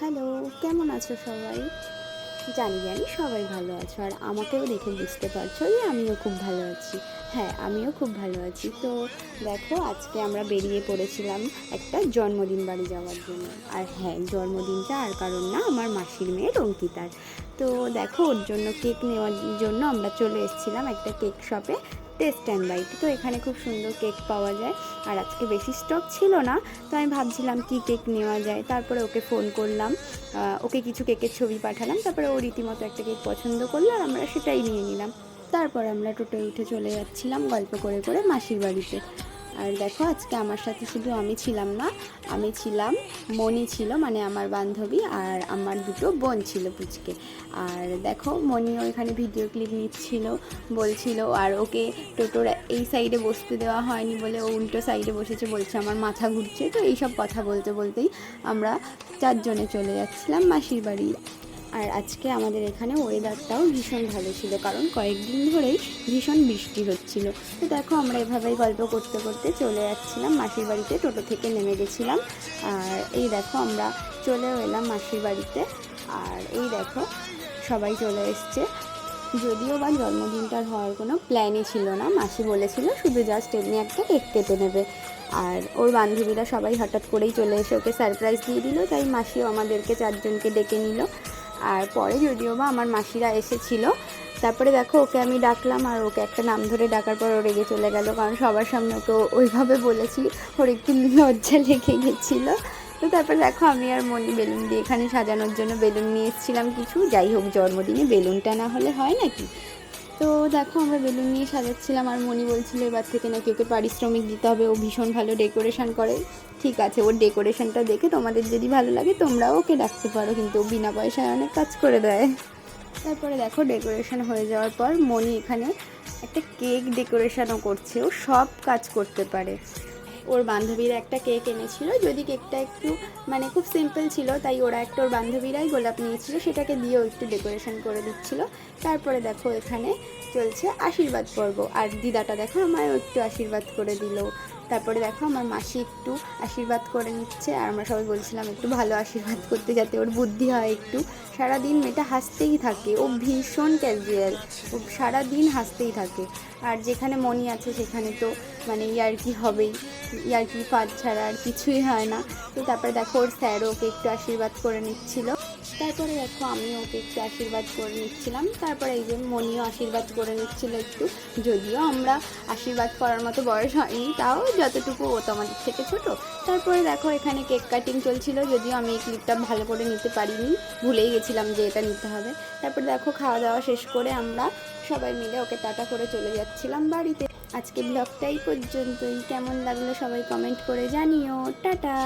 Hello, কেমন আছো সবাই? জানি জানি সবাই ভালো আছো, আর আমাকেও দেখে বুঝতে পারছ যে আমিও খুব ভালো আছি। হ্যাঁ আমিও খুব ভালো আছি। তো দেখো, আজকে আমরা বেরিয়ে পড়েছিলাম একটা জন্মদিন বাড়ি যাওয়ার জন্য। আর হ্যাঁ জন্মদিনটা আর কারণ না, আমার মাসির মেয়ের অঙ্কিতার তো দেখো, ওর জন্য কেক নেওয়ার জন্য আমরা চলে এসেছিলাম একটা কেক শপে। টেস্ট অ্যান্ড বাইট তো এখানে খুব সুন্দর কেক পাওয়া যায়। আর আজকে বেশি স্টক ছিল না, তো আমি ভাবছিলাম কি কেক নেওয়া যায়। তারপরে ওকে ফোন করলাম ওকে কিছু কেকের ছবি পাঠালাম। তারপরে ও রীতিমতো একটা কেক পছন্দ করল আর আমরা সেটাই নিয়ে নিলাম। তারপর আমরা টোটোয় উঠে চলে যাচ্ছিলাম গল্প করে করে মাসির বাড়িতে। আর দেখো, আজকে আমার সাথে শুধু আমি ছিলাম না, আমি ছিলাম, মনি ছিল মানে আমার বান্ধবী আর আমার দুটো বোন ছিল পুচকে। আর দেখো, মনিও এখানে ভিডিও ক্লিপ নিচ্ছিল, বলছিল, আর ওকে টোটোর এই সাইডে বসতে দেওয়া হয়নি বলে ও উল্টো সাইডে বসেছে, বলছে আমার মাথা ঘুরছে। তো এইসব কথা বলতে, বলতেই আমরা চারজনে চলে যাচ্ছিলাম মাসির বাড়ি। আর আজকে আমাদের এখানে ওয়েদারটাও ভীষণ ভালো ছিল, কারণ কয়েকদিন ধরেই ভীষণ বৃষ্টি হচ্ছিল। তো দেখো, আমরা এভাবেই গল্প করতে করতে চলে যাচ্ছিলাম মাসির বাড়িতে, টোটো থেকে নেমে গেছিলাম। আর এই দেখো, আমরা চলেও এলাম মাসির বাড়িতে। আর এই দেখো, সবাই চলে এসছে। যদিও বা জন্মদিনটার হওয়ার কোনো প্ল্যানই ছিল না, মাসি বলেছিল শুধু জাস্ট এমনি একটা কেক কেটে নেবে। আর ওর বান্ধবীরা সবাই হঠাৎ করেই চলে এসে ওকে সারপ্রাইজ দিয়ে দিল, তাই মাসিও আমাদেরকে চারজনকে ডেকে নিল। আর পরে যদিও বা আমার মাসিরা এসেছিল, তারপরে দেখো ওকে আমি ডাকলাম আর ওকে একটা নাম ধরে ডাকার পর ও রেগে চলে গেল, কারণ সবার সামনে ওকে ওইভাবে বলেছি, ওর একটু লজ্জা লেগে গেছিল। তো তারপর দেখো আমি আর মনি বেলুন দিয়ে এখানে সাজানোর জন্য বেলুন নিয়ে এসেছিলাম কিছু, যাই হোক জন্মদিনে বেলুনটা না হলে হয় নাকি? তো দেখো, আমরা বেলুন নিয়ে সাজাচ্ছিলাম আর মনি বলছিল এবার থেকে নাকি ওকে পারিশ্রমিক দিতে হবে। ও ভীষণ ভালো ডেকোরেশন করে। ঠিক আছে, ওর ডেকোরেশনটা দেখে তোমাদের যদি ভালো লাগে তোমরাও ওকে ডাকতে পারো, কিন্তু বিনা পয়সায় অনেক কাজ করে দেয়। তারপরে দেখো, ডেকোরেশন হয়ে যাওয়ার পর মনি এখানে একটা কেক ডেকোরেশনও করছে। ও সব কাজ করতে পারে। ওর বান্ধবীরা একটা কেক এনেছিল। যদি কেকটা একটু মানে খুব সিম্পল ছিল, তাই ওরা একটা ওর বান্ধবীরাই গোলাপ নিয়েছিল, সেটাকে দিয়েও একটু ডেকোরেশন করে দিচ্ছিল। তারপরে দেখো এখানে চলছে আশীর্বাদ পর্ব। আর দিদাটা দেখো আমায় একটু আশীর্বাদ করে দিল। তারপরে দেখো আমার মাসি একটু আশীর্বাদ করে নিচ্ছে আর আমরা সবাই বলছিলাম একটু ভালো আশীর্বাদ করতে যাতে ওর বুদ্ধি হয় একটু। সারাদিন মেয়েটা হাসতেই থাকে, ও ভীষণ ক্যাজুয়াল ও সারাদিন হাসতেই থাকে। আর যেখানে মনি আছে সেখানে তো মানে ইয়ার্কি হবেই ইয়ার্কি ফাঁদ ছাড়া আর কিছুই হয় না। তো তারপরে দেখো ওর স্যার ওকে একটু আশীর্বাদ করে নিচ্ছিল। তারপরে দেখো, আমি ওকে একটু আশীর্বাদ করে নিচ্ছিলাম। তারপরে এই যে মনিও আশীর্বাদ করে নিচ্ছিল একটু। যদিও আমরা আশীর্বাদ করার মতো বয়স হয়নি, তাও যতটুকু ও তো আমাদের থেকে ছোট। তারপরে দেখো, এখানে কেক কাটিং চলছিল, যদিও আমি এই ক্লিপটা ভালো করে নিতে পারিনি, ভুলেই গেছিলাম যে এটা নিতে হবে। তারপরে দেখো, খাওয়া দাওয়া শেষ করে আমরা সবাই মিলে ওকে টাটা করে চলে যাচ্ছিলাম বাড়িতে। আজকে ব্লগটাই পর্যন্তই। কেমন লাগল সবাই কমেন্ট করে জানিও। টাটা!